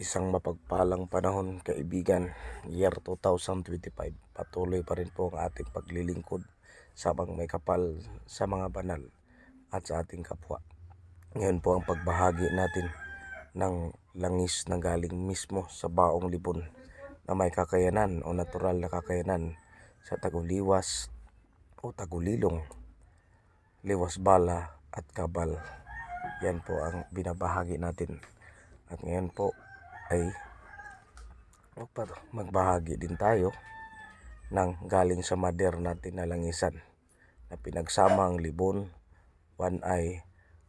Isang mapagpalang panahon kaibigan, year 2025. Patuloy pa rin po ang ating paglilingkod sa mga may kapal, sa mga banal at sa ating kapwa. Ngayon po ang pagbahagi natin ng langis na galing mismo sa baong libon na may kakayanan o natural na kakayanan sa taguliwas o tagulilong, liwas bala at kabal. Yan po ang binabahagi natin. At ngayon po ay magbahagi din tayo ng galing sa mader natin na langisan na pinagsama ang libon, one eye,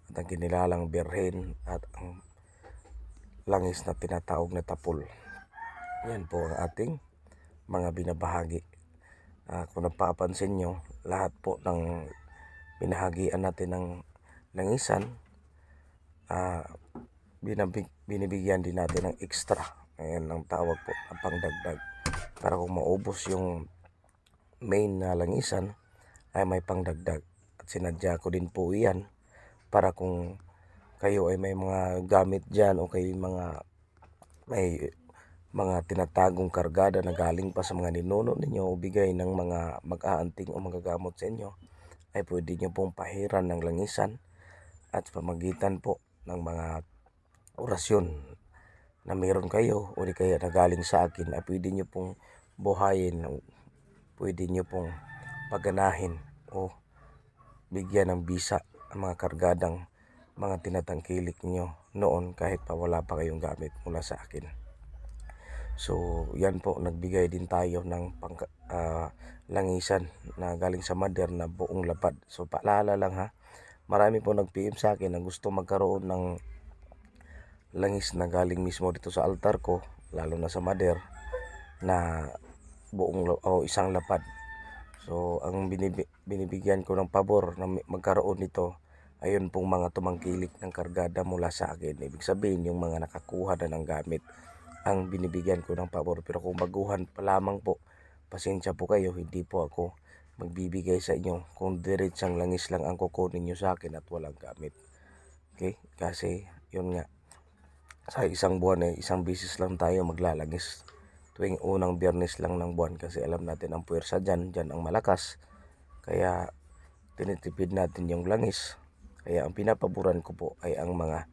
at ang kinilalang birhen at ang langis na tinatawag na tapul. Yan po ang ating mga binabahagi. Ah, kung napapansin nyo, lahat po ng binahagian natin ng langisan, ah, binabig, binibigyan din natin ng extra. Ayan ang tawag po na pangdagdag. Para kung maubos yung main na langisan, ay may pangdagdag. At sinadya ko din po iyan para kung kayo ay may mga gamit dyan o kayo mga may mga tinatagong kargada na galing pa sa mga ninuno ninyo o bigay ng mga mag-aanting o magagamot sa inyo ay pwede nyo pong pahiran ng langisan at pamagitan po ng mga orasyon na meron kayo o di kaya na galing sa akin ay pwede nyo pong buhayin o pwede nyo pong paganahin o bigyan ng bisa ang mga kargadang mga tinatangkilik nyo noon kahit pa wala pa kayong gamit mula sa akin. So, yan po, nagbigay din tayo ng pang, ah, langisan na galing sa mother na buong lapad. So, paalala lang ha, marami po nag-PM sa akin na gusto magkaroon ng langis na galing mismo dito sa altar ko, lalo na sa mother, na buong o isang lapad. So, ang binibi, binibigyan ko ng pabor na magkaroon nito, ayun pong mga tumangkilik ng kargada mula sa akin. Ibig sabihin, yung mga nakakuha na ng gamit ang binibigyan ko ng pabor. Pero kung baguhan pa lamang po, pasensya po kayo, hindi po ako magbibigay sa inyo kung diretsang langis lang ang kukunin nyo sa akin at walang gamit. Okay? Kasi, yun nga, sa isang buwan ay isang bisis lang tayo maglalangis. Tuwing unang biyernes lang ng buwan kasi alam natin ang puwersa dyan, dyan ang malakas. Kaya, tinitipid natin yung langis. Kaya ang pinapaboran ko po ay ang mga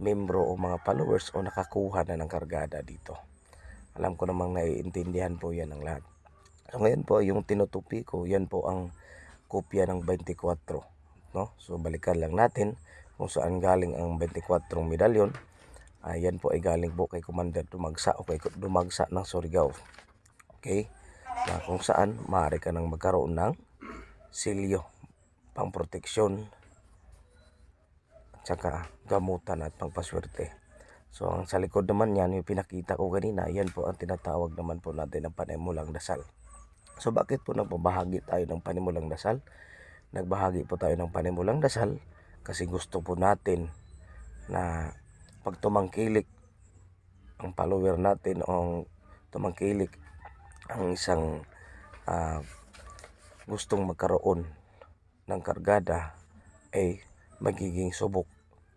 membro o mga followers o nakakuha na ng kargada dito. Alam ko namang naiintindihan po yan ng lahat. So ngayon po, yung tinutupi ko, yan po ang kopya ng 24. No? So balikan lang natin kung saan galing ang 24 medalyon. Ah, yan po ay galing po kay Commander Dumagsa o kay Dumagsa ng Surigao. Okay? Na kung saan maaari ka nang magkaroon ng silyo pang proteksyon at saka gamutan at pangpaswerte. So ang sa likod naman yan, yung pinakita ko kanina, yan po ang tinatawag naman po natin ng panimulang dasal. So bakit po nagbabahagi tayo ng panimulang dasal? Nagbahagi po tayo ng panimulang dasal kasi gusto po natin na pag tumangkilik ang follower natin o ang tumangkilik ang isang ah, gustong magkaroon ng kargada ay magiging subok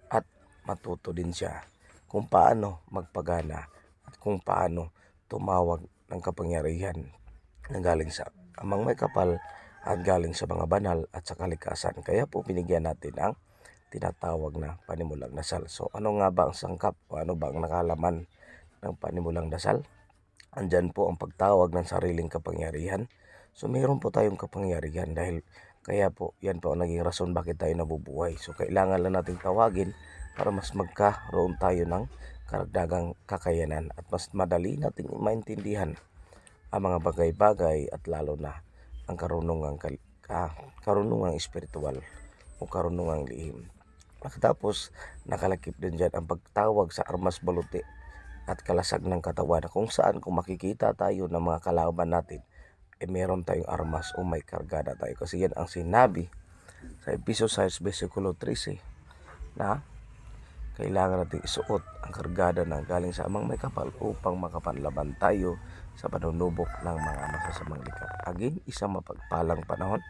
at matuto din siya kung paano magpagana at kung paano tumawag ng kapangyarihan na galing sa amang may kapal at galing sa mga banal at sa kalikasan. Kaya po binigyan natin ang tinatawag na panimulang dasal. So ano nga ba ang sangkap o ano ba ang nakalaman ng panimulang dasal? Andyan po ang pagtawag ng sariling kapangyarihan. So meron po tayong kapangyarihan dahil kaya po yan po ang naging rason bakit tayo nabubuhay. So kailangan lang nating tawagin para mas magkaroon tayo ng karagdagang kakayanan at mas madali nating maintindihan ang mga bagay-bagay at lalo na ang karunungang ka, karunungang espiritual o karunungang lihim. Pagkatapos, nakalakip din dyan ang pagtawag sa armas baluti at kalasag ng katawan kung saan kung makikita tayo ng mga kalaban natin eh meron tayong armas o may kargada tayo kasi yan ang sinabi sa Episo 6 versikulo 13 na kailangan natin isuot ang kargada ng galing sa amang may kapal upang makapanlaban tayo sa panunubok ng mga masasamang likha. Again, isang mapagpalang panahon.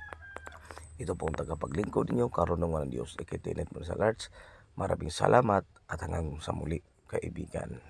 Ito pong tagapaglingkod ninyo, karunungan ng Diyos, ikitinet mo sa large. Maraming salamat at hanggang sa muli, kaibigan.